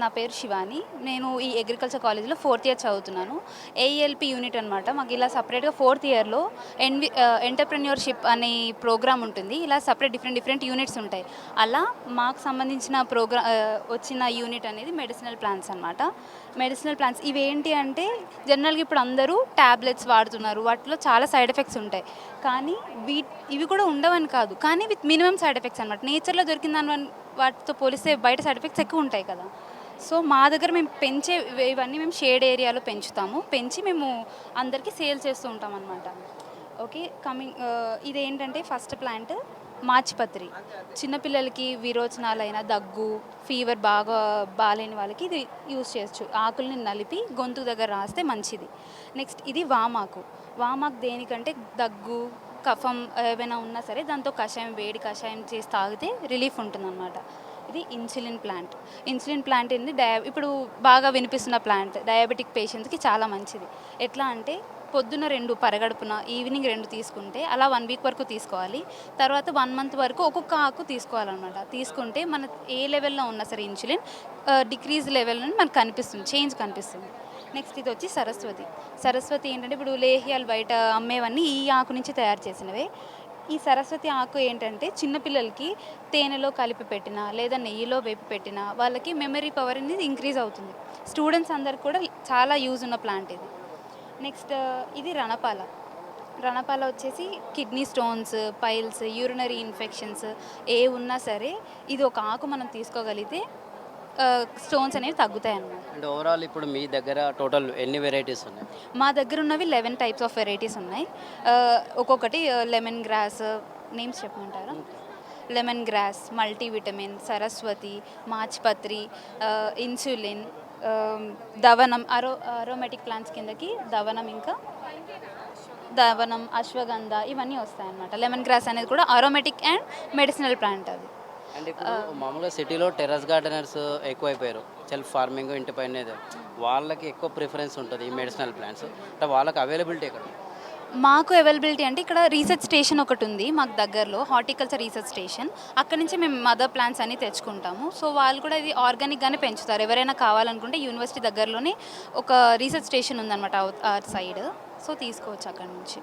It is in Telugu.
నా పేరు శివాని. నేను ఈ అగ్రికల్చర్ కాలేజ్లో ఫోర్త్ ఇయర్ చదువుతున్నాను. ఏఎల్పి యూనిట్ అనమాట మాకు ఇలా సపరేట్గా ఫోర్త్ ఇయర్లో ఎన్వి ఎంటర్ప్రెన్యూర్షిప్ అనే ప్రోగ్రామ్ ఉంటుంది. ఇలా సపరేట్ డిఫరెంట్ డిఫరెంట్ యూనిట్స్ ఉంటాయి. అలా మాకు సంబంధించిన ప్రోగ్రా వచ్చిన యూనిట్ అనేది మెడిసినల్ ప్లాన్స్ అనమాట మెడిసినల్ ప్లాన్స్ ఇవి ఏంటి అంటే జనరల్గా ఇప్పుడు అందరూ ట్యాబ్లెట్స్ వాడుతున్నారు. వాటిలో చాలా సైడ్ ఎఫెక్ట్స్ ఉంటాయి. కానీ వీ ఇవి కూడా ఉండవని కాదు. కానీ విత్ మినిమం సైడ్ ఎఫెక్ట్స్ అనమాట నేచర్లో దొరికిన దాని వాటితో పోలిస్తే బయట సైడ్ ఎఫెక్ట్స్ ఎక్కువ ఉంటాయి కదా. సో మా దగ్గర మేము పెంచే ఇవన్నీ మేము షేడ్ ఏరియాలో పెంచుతాము. పెంచి మేము అందరికీ సేల్ చేస్తూ ఉంటాం అనమాట ఓకే కమింగ్ ఇదేంటంటే ఫస్ట్ ప్లాంట్ మాచిపత్రి. చిన్నపిల్లలకి విరోచనాలైన దగ్గు ఫీవర్ బాగా బాగాలేని వాళ్ళకి ఇది యూజ్ చేయొచ్చు. ఆకుల్ని నలిపి గొంతు దగ్గర రాస్తే మంచిది. నెక్స్ట్ ఇది వామాకు. వామాకు దేనికంటే దగ్గు కఫం ఏమైనా ఉన్నా సరే దాంతో కషాయం వేడి కషాయం చేసి తాగితే రిలీఫ్ ఉంటుందన్నమాట. ఇది ఇన్సులిన్ ప్లాంట్. ఇన్సులిన్ ప్లాంట్ ఏంది? డయా ఇప్పుడు బాగా వినిపిస్తున్న ప్లాంట్ డయాబెటిక్ పేషెంట్స్కి చాలా మంచిది. ఎట్లా అంటే పొద్దున రెండు పరగడుపున ఈవినింగ్ రెండు తీసుకుంటే అలా వన్ వీక్ వరకు తీసుకోవాలి. తర్వాత వన్ మంత్ వరకు ఒక్కొక్క ఆకు తీసుకోవాలన్నమాట. తీసుకుంటే మన ఏ లెవెల్లో ఉన్నా సరే ఇన్సులిన్ డిక్రీజ్ లెవెల్ మనకు కనిపిస్తుంది చేంజ్ కనిపిస్తుంది. నెక్స్ట్ ఇది వచ్చి సరస్వతి. సరస్వతి ఏంటంటే ఇప్పుడు లేహ్యాలు బయట అమ్మేవన్నీ ఈ ఆకు నుంచి తయారు చేసినవే. ఈ సరస్వతి ఆకు ఏంటంటే చిన్నపిల్లలకి తేనెలో కలిపి పెట్టినా లేదా నెయ్యిలో వేపి పెట్టినా వాళ్ళకి మెమరీ పవర్ అనేది ఇంక్రీజ్ అవుతుంది. స్టూడెంట్స్ అందరికి కూడా చాలా యూజ్ ఉన్న ప్లాంట్ ఇది. నెక్స్ట్ ఇది రణపాల. రణపాల వచ్చేసి kidney stones piles urinary infections ఏ ఉన్నా సరే ఇది ఒక ఆకు మనం తీసుకోగలిగితే స్టోన్స్ అనేవి తగ్గుతాయి అన్నమాట అండ్ ఓవరాల్ ఇప్పుడు మీ దగ్గర టోటల్ ఎన్ని వెరైటీస్ ఉన్నాయి? మా దగ్గర ఉన్నవి లెవెన్ టైప్స్ ఆఫ్ వెరైటీస్ ఉన్నాయి. ఒక్కొక్కటి లెమన్ గ్రాస్ నేమ్స్ చెప్పమంటారా? లెమన్ గ్రాస్ మల్టీవిటమిన్ సరస్వతి మాచ్పత్రి ఇన్సులిన్ దవనం అరో అరోమేటిక్ ప్లాంట్స్ కిందకి దవనం ఇంకా దవనం అశ్వగంధ ఇవన్నీ వస్తాయన్నమాట. లెమన్ గ్రాస్ అనేది కూడా అరోమేటిక్ అండ్ మెడిసినల్ ప్లాంట్ అది. అండ్ ఇప్పుడు మామూలుగా సిటీలో టెర్రస్ గార్డెనర్స్ ఎక్కువైపోయారు. సెల్ఫ్ ఫార్మింగ్ ఇంటి పైన. వాళ్ళకి ఎక్కువ ప్రిఫరెన్స్ ఉంటుంది ఈ మెడిసినల్ ప్లాంట్స్. అంటే వాళ్ళకి అవైలబిలిటీ ఎక్కడ? మాకు అవైలబిలిటీ అంటే ఇక్కడ రీసెర్చ్ స్టేషన్ ఒకటి ఉంది మాకు దగ్గరలో హార్టికల్చర్ రీసెర్చ్ స్టేషన్. అక్కడ నుంచి మేము మదర్ ప్లాంట్స్ అన్ని తెచ్చుకుంటాము. సో వాళ్ళు కూడా ఇది ఆర్గానిక్గానే పెంచుతారు. ఎవరైనా కావాలనుకుంటే యూనివర్సిటీ దగ్గరలోనే ఒక రీసెర్చ్ స్టేషన్ ఉందన్నమాట ఆ సైడ్. సో తీసుకోవచ్చు అక్కడ నుంచి.